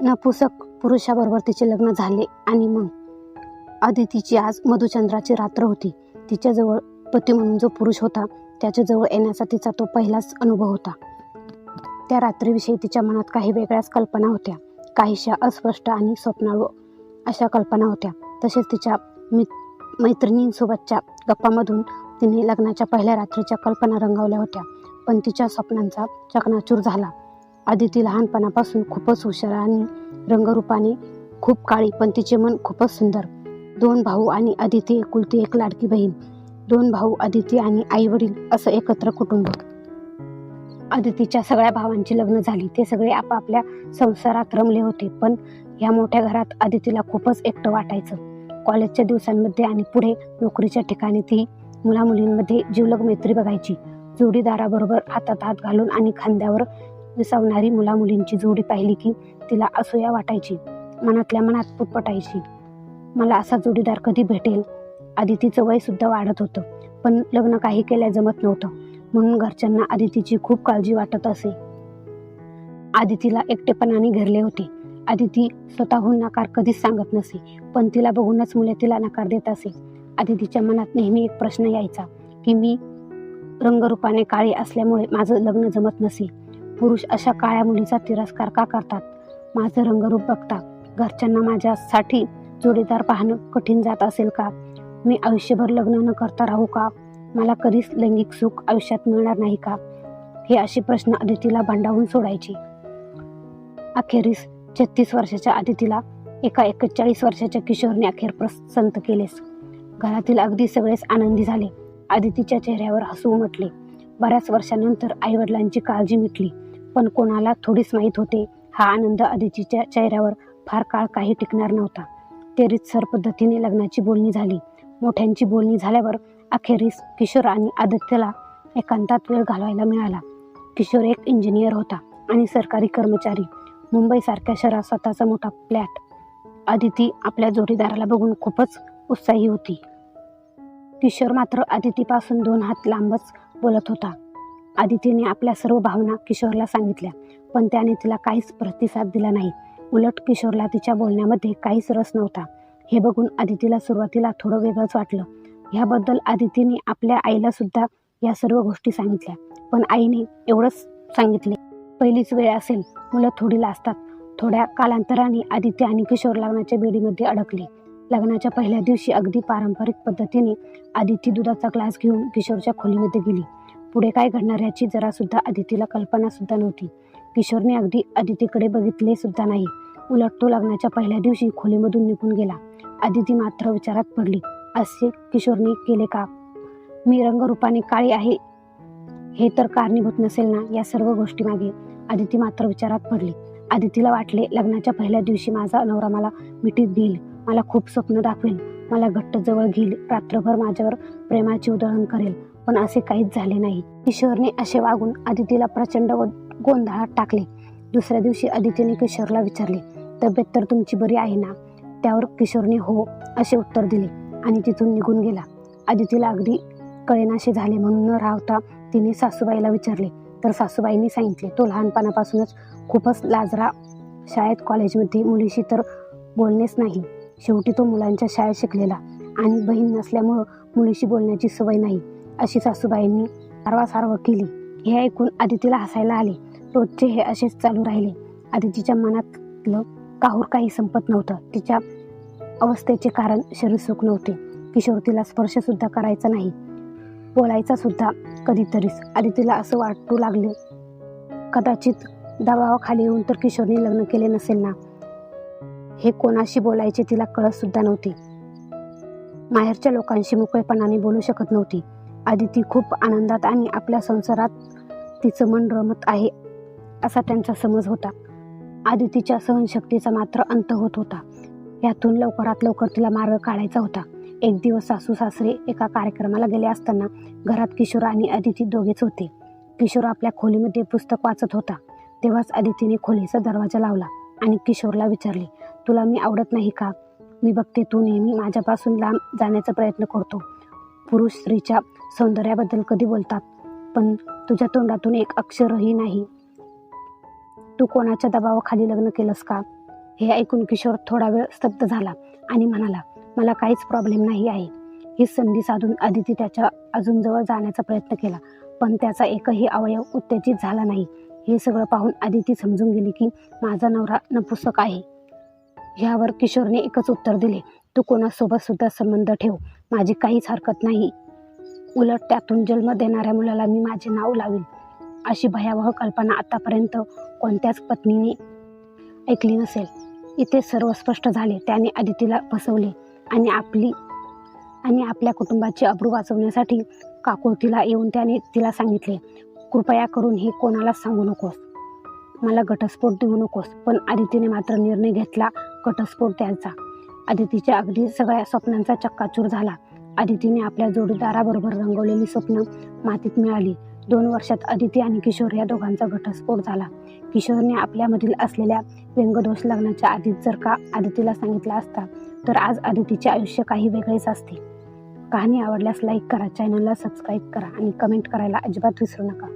नपुसक पुरुषाबरोबर तिचे लग्न झाले आणि मग अदितीची आज मधुचंद्राची रात्र होती. तिच्याजवळ पती म्हणून जो पुरुष होता त्याच्याजवळ येण्याचा तिचा तो पहिलाच अनुभव होता. त्या रात्रीविषयी तिच्या मनात काही वेगळ्याच कल्पना होत्या. काहीशा अस्पष्ट आणि स्वप्नाळू अशा कल्पना होत्या. तसेच तिच्या मित मैत्रिणींसोबतच्या गप्पामधून तिने लग्नाच्या पहिल्या रात्रीच्या कल्पना रंगवल्या होत्या. पण तिच्या स्वप्नांचा चकनाचूर झाला. आदिती लहानपणापासून खूपच हुशार आणि रंगरूपाने खूप काळी पण तिचे मन खूपच सुंदर. दोन भाऊ आणि आदिती एकुलती एक लाडकी बहीण. दोन भाऊ आदिती आणि आई वडील असं एकत्र कुटुंब. आदितीच्या सगळ्या भावांची लग्न झाली. ते सगळे आपापल्या संसारात रमले होते पण या मोठ्या घरात आदितीला खूपच एकटं वाटायचं. कॉलेजच्या दिवसांमध्ये आणि पुढे नोकरीच्या ठिकाणी ती मुलामुलींमध्ये जीवलग मैत्री बघायची. जोडीदाराबरोबर हातात हात घालून आणि खांद्यावर विसावणारी मुलामुलींची जोडी पाहिली की तिला असूया वाटायची. मनातल्या मनात पुटपटायची. मला असा जोडीदार कधी भेटेल? आदितीचं वयसुद्धा वाढत होतं पण लग्न काही केल्या जमत नव्हतं. म्हणून घरच्यांना आदितीची खूप काळजी वाटत असे. आदितीला एकटेपणाने घेरले होते. आदिती स्वतःहून नकार कधीच सांगत नसे पण तिला बघूनच मुले तिला नकार देत असे. आदितीच्या मनात नेहमी एक प्रश्न यायचा की मी रंगरूपाने काळे असल्यामुळे माझं लग्न जमत नसे. पुरुष अशा काळ्या मुलीचा तिरस्कार का करतात? माझं रंगरूप बघता घरच्यांना माझ्यासाठी जोडीदार पाहणं कठीण जात असेल का? मी आयुष्यभर लग्न न करता राहू का? मला कधीच लैंगिक सुख आयुष्यात मिळणार नाही का? हे असे प्रश्न अदितीला भांडावून सोडायचे. अखेरीस छत्तीस वर्षाच्या आदितीला एका एकेचाळीस वर्षाच्या किशोरने अखेर प्रसंत केलेस. घरातील अगदी सगळेच आनंदी झाले. आदितीच्या चेहऱ्यावर हसू उमटले. बऱ्याच वर्षानंतर आईवडिलांची काळजी मिटली. पण कोणाला थोडीच माहीत होते. हा आनंद आदितीच्या चेहऱ्यावर फार काळ काही टिकणार नव्हता. ते रीतसर पद्धतीने लग्नाची बोलणी झाली. मोठ्यांची बोलणी झाल्यावर अखेरीस किशोर आणि आदित्यला एकांतात वेळ घालवायला मिळाला. किशोर एक इंजिनियर होता आणि सरकारी कर्मचारी. मुंबईसारख्या शहरात स्वतःचा मोठा फ्लॅट. आदिती आपल्या जोडीदाराला बघून खूपच उत्साही होती. किशोर मात्र आदितीपासून दोन हात लांबच बोलत होता. आदितीने आपल्या सर्व भावना किशोरला सांगितल्या पण त्याने तिला काहीच प्रतिसाद दिला नाही. उलट किशोरला तिच्या बोलण्यामध्ये काहीच रस नव्हता. हे बघून आदितीला सुरुवातीला थोडं वेगळंच वाटलं. ह्याबद्दल आदितीने आपल्या आईला सुद्धा या सर्व गोष्टी सांगितल्या पण आईने एवढंच सांगितले. पहिलीच वेळ असेल मुलं थोडी लाजतात. थोड्या कालांतराने आदित्य आणि किशोर लग्नाच्या बेडीमध्ये अडकले. लग्नाच्या पहिल्या दिवशी अगदी पारंपरिक पद्धतीने आदिती दुधाचा ग्लास घेऊन किशोरच्या खोलीमध्ये गेली. पुढे काय घडणार याची जरासुद्धा आदितीला कल्पनासुद्धा नव्हती. किशोरने अगदी आदितीकडे बघितले सुद्धा नाही. उलट तो लग्नाच्या पहिल्या दिवशी खोलीमधून निघून गेला. आदिती मात्र विचारात पडली असे किशोरने केले का? मी रंगरूपाने काळी आहे हे तर कारणीभूत नसेल ना या सर्व गोष्टीमागे आदिती मात्र विचारात पडली. आदितीला वाटले लग्नाच्या पहिल्या दिवशी माझा नवरा मला मिठीत घेईल मला खूप स्वप्न दाखवेल मला घट्ट जवळ घेईल रात्रभर माझ्यावर प्रेमाची उधळण करेल. पण असे काहीच झाले नाही. किशोरने असे वागून आदितीला प्रचंड गोंधळात टाकले. दुसऱ्या दिवशी आदितीने किशोरला विचारले तब्येत तर तुमची बरी आहे ना? त्यावर किशोरने हो असे उत्तर दिले आणि तिथून निघून गेला. आदितीला अगदी कळेनाशे झाले म्हणून न राहता तिने सासूबाईला विचारले. तर सासूबाईंनी सांगितले तो लहानपणापासूनच खूपच लाजरा शाळेत कॉलेजमध्ये मुलीशी तर बोलणेच नाही. शेवटी तो मुलांच्या शाळेत शिकलेला आणि बहीण नसल्यामुळं मुलीशी बोलण्याची सवय नाही. अशी सासूबाईंनी सारवासारव केली. हे ऐकून आदितीला हसायला आले. रोजचे हे असेच चालू राहिले. आदितीच्या मनातलं काहूर काही संपत नव्हतं. तिच्या अवस्थेचे कारण शरीर सुख नव्हते. किशोर तिला स्पर्शसुद्धा करायचा नाही. बोलायचा सुद्धा कधीतरीच. आदितीला असं वाटू लागले. कदाचित दबावाखाली येऊन तर किशोरने लग्न केले नसेल ना? हे कोणाशी बोलायचे तिला कळत सुद्धा नव्हती. माहेरच्या लोकांशी मोकळेपणाने बोलू शकत नव्हती. आदिती खूप आनंदात आणि आपल्या संसारात तिचं मन रमत आहे असा त्यांचा समज होता. आदितीच्या सहनशक्तीचा मात्र अंत होत होता. यातून लवकरात लवकर तिला मार्ग काढायचा होता. एक दिवस सासू सासरे एका कार्यक्रमाला गेले असताना घरात किशोर आणि आदिती दोघेच होते. किशोर आपल्या खोलीमध्ये पुस्तक वाचत होता. तेव्हाच आदितीने खोलीचा दरवाजा लावला आणि किशोरला विचारले तुला मी आवडत नाही का? मी बघते तू नेहमी माझ्यापासून लांब जाण्याचा प्रयत्न करतो. पुरुष स्त्रीच्या सौंदर्याबद्दल कधी बोलतात? पण तुझ्या तोंडातून एक अक्षरही नाही. तू कोणाच्या दबावाखाली लग्न केलंस का? हे ऐकून किशोर थोडा वेळ स्तब्ध झाला आणि म्हणाला मला काहीच प्रॉब्लेम नाही आहे. ही संधी साधून आदिती त्याच्या अजून जवळ जाण्याचा प्रयत्न केला पण त्याचा एकही अवयव उत्तेजित झाला नाही. हे सगळं पाहून आदिती समजून गेली की माझा नवरा नपुसक आहे. ह्यावर किशोरने एकच उत्तर दिले तू कोणासोबत सुद्धा संबंध ठेव. माझी काहीच हरकत नाही. उलट त्यातून जन्म देणाऱ्या मुलाला मी माझे नाव लावीन. अशी भयावह कल्पना आतापर्यंत कोणत्याच पत्नीने ऐकली नसेल. इथे सर्व स्पष्ट झाले. त्याने आदितीला फसवले आणि आपली आणि आपल्या कुटुंबाची अब्रू वाचवण्यासाठी काकुळतीला येऊन त्याने तिला सांगितले कृपया करून हे कोणालाच सांगू नकोस. मला घटस्फोट देऊ नकोस. पण आदितीने मात्र निर्णय घेतला घटस्फोट द्यायचा. आदितीच्या अगदी सगळ्या स्वप्नांचा चक्काचूर झाला. आदितीने आपल्या जोडीदाराबरोबर रंगवलेली स्वप्न मातीत मिळाली. दोन वर्षात आदिती आणि किशोर या दोघांचा घटस्फोट झाला. किशोरने आपल्यामधील असलेल्या व्यंगदोष लग्नाच्या आधीच जर का आदितीला सांगितला असता तर आज आदितीचे आयुष्य काही वेगळेच असते. कहाणी आवडल्यास लाईक करा चॅनलला सबस्क्राईब करा आणि कमेंट करायला अजिबात विसरू नका.